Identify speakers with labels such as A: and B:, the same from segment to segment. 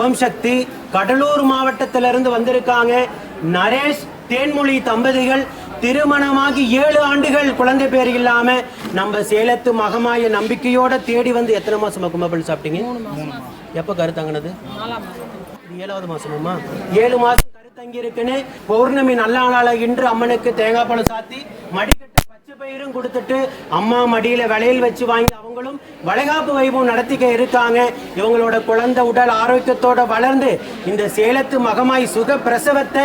A: ஓம் சக்தி கடலூர் மாவட்டத்திலிருந்து வந்திருக்காங்க நரேஷ் தேன்மொழி தம்பதிகள். திருமணமாகி ஏழு ஆண்டுகள் குழந்தை பேர் இல்லாம நம்ம சேலத்து மகமாய நம்பிக்கையோட தேடி வந்து எத்தனை மாசமா கும்பப்பள்ளி சாப்பிட்டீங்க? எப்ப கருத்தாங்கினது ஏழாவது மாசமாமா ஏழு மாசம் கருத்தங்கி இருக்குன்னு பௌர்ணமி நல்ல நாளால இன்று அம்மனுக்கு தேங்காய் பழம் சாத்தி மடிக்கட்டு பச்சை பயிரும் கொடுத்துட்டு அம்மா மடியில வளையல் வச்சு வாங்கி அவங்களும் வளைகாப்பு வைபவம் நடத்திக்க இருக்காங்க. இவங்களோட குழந்தை உடல் ஆரோக்கியத்தோட வளர்ந்து இந்த சேலத்து மகமாய் சுக பிரசவத்தை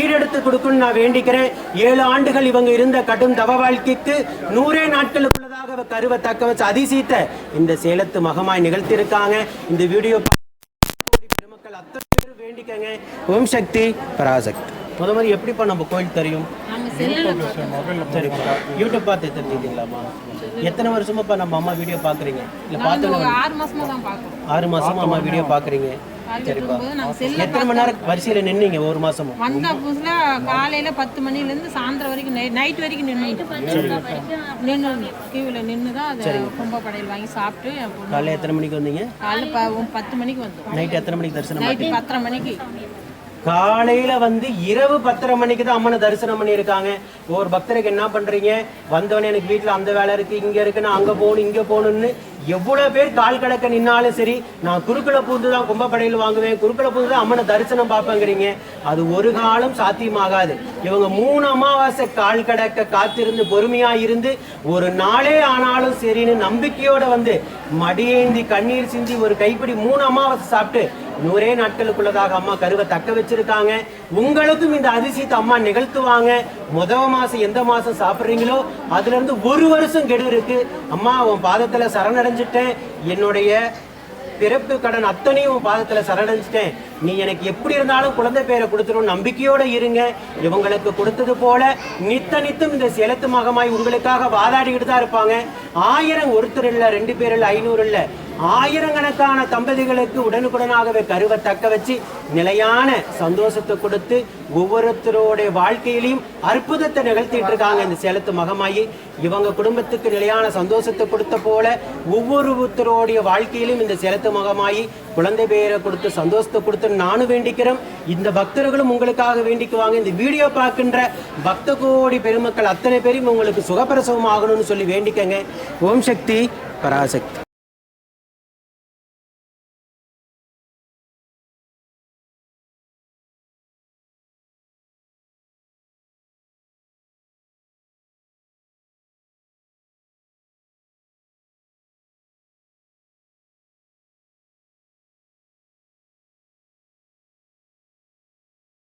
A: ஈடெடுத்து கொடுக்கணும்னு நான் வேண்டிக்கிறேன். ஏழு ஆண்டுகள் இவங்க இருந்த கடும் தவ வாழ்க்கைக்கு நூறே நாட்களுக்குள்ளதாக அவ கருவை தக்க வச்சு அதிசயத்தை இந்த சேலத்து மகமாய் நிகழ்த்தியிருக்காங்க. இந்த வீடியோ பெருமக்கள் அத்தனை பேரும் வேண்டிக்கங்க. ஓம் சக்தி பராசக்தி. முத மாதிரி எப்படிப்பா நம்ம கோயில் தெரியும்? சரிப்பா யூடியூப் பார்த்து தெரிஞ்சுக்கிங்களாம்மா எத்தனை வருஷமாப்பா நம்ம அம்மா வீடியோ பார்க்குறீங்க? இல்லை பார்த்து
B: ஒரு ஆறு மாசமா தான் பாக்குறோம்
A: ஆறு மாசமா அம்மா வீடியோ பார்க்குறீங்க? சரிப்பா. எத்தனை மணி நேரம் வரிசையில் நின்னீங்க ஒரு மாசமும்?
B: வந்த புதுசுல காலையில பத்து மணில இருந்து சாயந்தரம் வரைக்கும் நைட் வரைக்கும் நின்று நின்று கியூவில் நின்று தான் அதை கும்பப்படையில் வாங்கி சாப்பிட்டு என் பொண்ணு
A: காலையில் எத்தனை மணிக்கு வந்தீங்க?
B: காலைல ப- பத்து மணிக்கு வந்தோம்.
A: நைட் எத்தனை மணிக்கு தரிசனம்
B: நைட்டு பத்தரை மணிக்கு.
A: காலையில வந்து இரவு பத்தரை மணிக்கு தான் அம்மனை தரிசனம் பண்ணியிருக்காங்க. ஒரு பக்தருக்கு என்ன பண்றீங்க? வந்தவனே எனக்கு வீட்டில் அந்த வேலை இருக்கு இங்க இருக்கு நான் அங்க போகணும் இங்க போகணும்னு எவ்வளவு பேர் கால் கடக்க நின்னாலும் சரி நான் குறுக்களை பூந்து தான் கும்பப்படையில் வாங்குவேன். குறுக்களை பூந்து தான் அம்மனை தரிசனம் பார்ப்பேங்கிறீங்க. அது ஒரு காலம் சாத்தியமாகாது. இவங்க மூணு அமாவாசை கால் கடக்க காத்திருந்து பொறுமையா இருந்து ஒரு நாளே ஆனாலும் சரின்னு நம்பிக்கையோட வந்து மடியேந்தி கண்ணீர் சிந்தி ஒரு கைப்பிடி மூணு அமாவாசை சாப்பிட்டு நூறே நாட்களுக்குள்ளதாக அம்மா கருவை தக்க வச்சிருக்காங்க. உங்களுக்கும் இந்த அதிசயத்தை அம்மா நிகழ்த்துவாங்க. முதல் மாசம் எந்த மாசம் சாப்பிட்றீங்களோ அதுல இருந்து ஒரு வருஷம் கெடு இருக்கு. அம்மா உன் பாதத்துல சரணடைஞ்சிட்டேன். என்னுடைய பிறப்பு கடன் அத்தனையும் பாதத்தில் பாதத்துல சரணடைஞ்சிட்டேன். நீ எனக்கு எப்படி இருந்தாலும் குழந்தை பேரை கொடுத்துரும் நம்பிக்கையோட இருங்க. இவங்களுக்கு கொடுத்தது போல நித்த நித்தம் இந்த செலுத்து மகமாய் உங்களுக்காக வாதாடிக்கிட்டு தான் இருப்பாங்க. ஆயிரம் ஒருத்தர் இல்லை ரெண்டு பேர் இல்ல ஐநூறு இல்ல. ஆயிரக்கணக்கான தம்பதிகளுக்கு உடனுக்குடனாகவே கருவை தக்க வச்சு நிலையான சந்தோஷத்தை கொடுத்து ஒவ்வொருத்தரோடைய வாழ்க்கையிலையும் அற்புதத்தை நிகழ்த்திட்டு இருக்காங்க இந்த சேலத்து மகமாயி. இவங்க குடும்பத்துக்கு நிலையான சந்தோஷத்தை கொடுத்த போல ஒவ்வொருத்தரோடைய வாழ்க்கையிலும் இந்த சேலத்து மகமாயி குழந்தை பேரை கொடுத்து சந்தோஷத்தை கொடுத்து நானும் வேண்டிக்கிறேன். இந்த பக்தர்களும் உங்களுக்காக வேண்டிக்குவாங்க. இந்த வீடியோ பார்க்கின்ற பக்த கோடி பெருமக்கள் அத்தனை பேரும் உங்களுக்கு சுகப்பிரசவம் ஆகணும்னு சொல்லி வேண்டிக்கங்க. ஓம் சக்தி பராசக்தி.